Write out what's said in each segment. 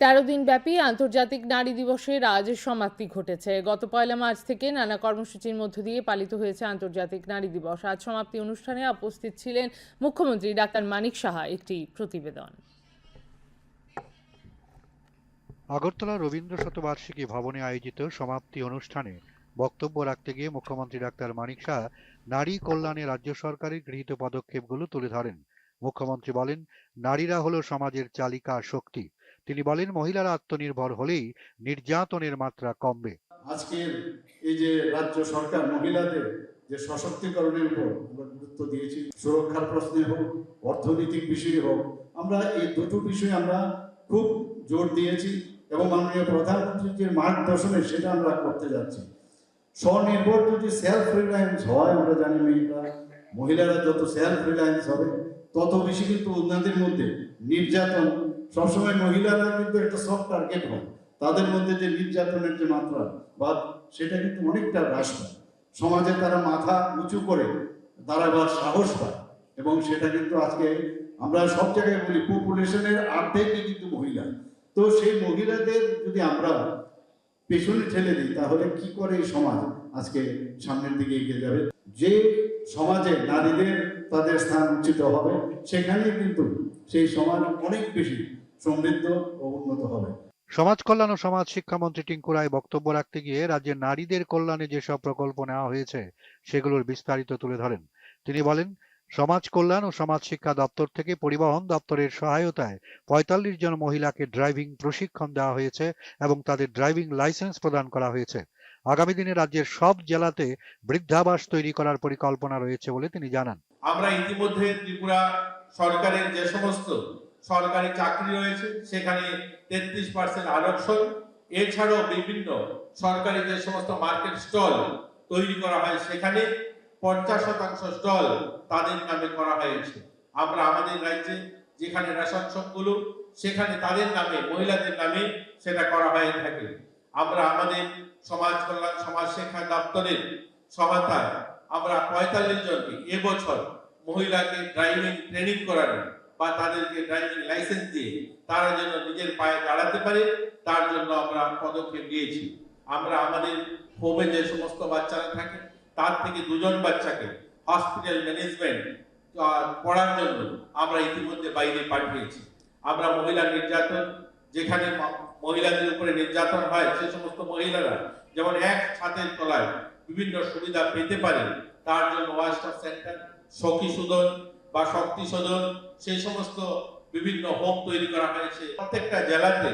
তেরো দিন ব্যাপী আন্তর্জাতিক নারী দিবসের আজ সমাপ্তি ঘটেছে। গত পয়লা মার্চ থেকে নানা কর্মসূচির মধ্য দিয়ে পালিত হয়েছে আন্তর্জাতিক নারী দিবস। আজ সমাপ্তি অনুষ্ঠানে উপস্থিত ছিলেন মুখ্যমন্ত্রী ডাক্তার মানিক সাহা, একটি প্রতিবেদন। আগরতলা রবীন্দ্র শতবার্ষিকী ভবনে আয়োজিত সমাপ্তি অনুষ্ঠানে বক্তব্য রাখতে গিয়ে মুখ্যমন্ত্রী ডাক্তার মানিক শাহ নারী কল্যাণে রাজ্য সরকারের গৃহীত পদক্ষেপগুলো তুলে ধরেন। মুখ্যমন্ত্রী বলেন, নারীরা হলো সমাজের চালিকা শক্তি। তিনি বলেন, মহিলারা আত্মনির্ভর হলেই নির্যাতনের মাত্রা কমবে। আজকের এই যে রাজ্য সরকার, মহিলাদের যে সশক্তিকরণের উপর আমরা গুরুত্ব দিয়েছি সুরক্ষার প্রশ্নে হোক, অর্থনৈতিক বিষয়ে হোক, আমরা এই দুটো বিষয়ে আমরা খুব জোর দিয়েছি এবং মাননীয় প্রধানমন্ত্রীর যে মার্গদর্শনে সেটা আমরা করতে যাচ্ছি। স্বনির্ভর যদি সেলফ রিলায়েন্স হয়, আমরা জানি মেয়েরা, মহিলারা যত সেলফ রিলায়েন্স হবে, তত বেশি কিন্তু উন্নতির মধ্যে নির্যাতন সবসময় মহিলারা কিন্তু একটা সফট টার্গেট হয়। তাদের মধ্যে যে নির্যাতনের যে মাত্রা, বা সেটা কিন্তু অনেকটা হ্রাস সমাজে তারা মাথা উঁচু করে তারা দাঁড়াবার সাহস পায় এবং সেটা কিন্তু আজকে আমরা সব জায়গায় বলি পপুলেশনের অর্ধেকই কিন্তু মহিলা। তো সেই মহিলাদের যদি আমরা পেছনে ঠেলে দিই, তাহলে কি করে এই সমাজ আজকে সামনের দিকে এগিয়ে যাবে? যে সমাজে নারীদের তাদের স্থান উচিত হবে, সেখানেই কিন্তু সেই সমাজ অনেক বেশি সমৃদ্ধ ও উন্নত হবে। সমাজ কল্যাণ ও সমাজ শিক্ষামন্ত্রী টিঙ্কু রায় বক্তব্য রাখতে গিয়ে রাজ্যের নারীদের কল্যাণে যেসব প্রকল্প নেওয়া হয়েছে সেগুলোর বিস্তারিত তুলে ধরেন। তিনি বলেন সমাজ কল্যাণ ও সমাজ শিক্ষা দপ্তর থেকে পরিবহন দপ্তরের সহায়তায় পঁয়তাল্লিশ জন মহিলাকে ড্রাইভিং প্রশিক্ষণ দেওয়া হয়েছে এবং তাদের ড্রাইভিং লাইসেন্স প্রদান করা হয়েছে। আগামী দিনে রাজ্যের সব জেলাতে বৃদ্ধাবাস তৈরি করার পরিকল্পনা রয়েছে বলে তিনি জানান। আমরা ইতিমধ্যে ত্রিপুরা সরকারের যে সমস্ত সরকারি চাকরি রয়েছে, সেখানে তেত্রিশ পার্সেন্ট আরক্ষণ। এছাড়াও বিভিন্ন সরকারি যে সমস্ত মার্কেট স্টল তৈরি করা হয়, সেখানে পঞ্চাশ শতাংশ স্টল তাদের নামে করা হয়েছে। আমরা আমাদের রাজ্যে যেখানে রেশন শপগুলো, সেখানে তাদের নামে, মহিলাদের নামে সেটা করা হয়ে থাকে। আমরা আমাদের সমাজ কল্যাণ, সমাজ শিক্ষা দপ্তরের সহায়তায় আমরা পঁয়তাল্লিশ জনকে এবছর মহিলাকে ড্রাইভিং ট্রেনিং করানো বা তাদেরকে ড্রাইভিং লাইসেন্স দিয়ে তারা যেন নিজের পায়ে দাঁড়াতে পারে, তার জন্য আমরা পদক্ষেপ নিয়েছি। আমরা আমাদের হোমে যে সমস্ত বাচ্চারা থাকে, তার থেকে দুজন বাচ্চাকে হসপিটাল ম্যানেজমেন্ট পড়ার জন্য আমরা ইতিমধ্যে বাইরে পাঠিয়েছি। আমরা মহিলা নির্যাতন, যেখানে মহিলাদের উপরে নির্যাতন হয়, সে সমস্ত মহিলারা যেমন এক ছাদের তলায় বিভিন্ন সুবিধা পেতে পারে, তার জন্য ওয়ান স্টপ সেন্টার সখী সুদন বা শক্তি সদন সেই সমস্ত বিভিন্ন হোম তৈরি করা হয়েছে। প্রত্যেকটা জেলাতে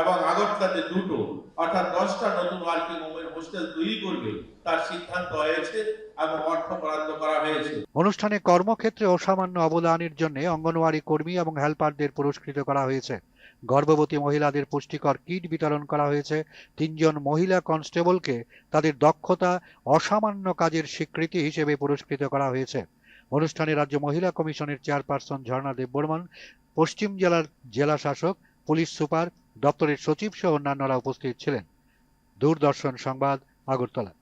এবং আগরতলাতে দুটো, অর্থাৎ দশটা নতুন ওয়ার্কিং ওমেন হোস্টেল তৈরি করবে, তার সিদ্ধান্ত হয়েছে হয়েছে। অনুষ্ঠানে কর্মক্ষেত্রে অসামান্য অবদানের জন্য অঙ্গনওয়াড়ি কর্মী এবং হেল্পারদের পুরস্কৃত করা হয়েছে। গর্ভবতী মহিলাদের পুষ্টিকর কিট বিতরণ করা হয়েছে। তিনজন মহিলা কনস্টেবলকে তাদের দক্ষতা অসামান্য কাজের স্বীকৃতি হিসেবে পুরস্কৃত করা হয়েছে। অনুষ্ঠানে রাজ্য মহিলা কমিশনের চেয়ারপারসন ঝর্ণা দেববর্মন পশ্চিম জেলার জেলা শাসক, পুলিশ সুপার, দপ্তরের সচিব সহ অন্যান্যরা উপস্থিত ছিলেন। দূরদর্শন সংবাদ, আগরতলা।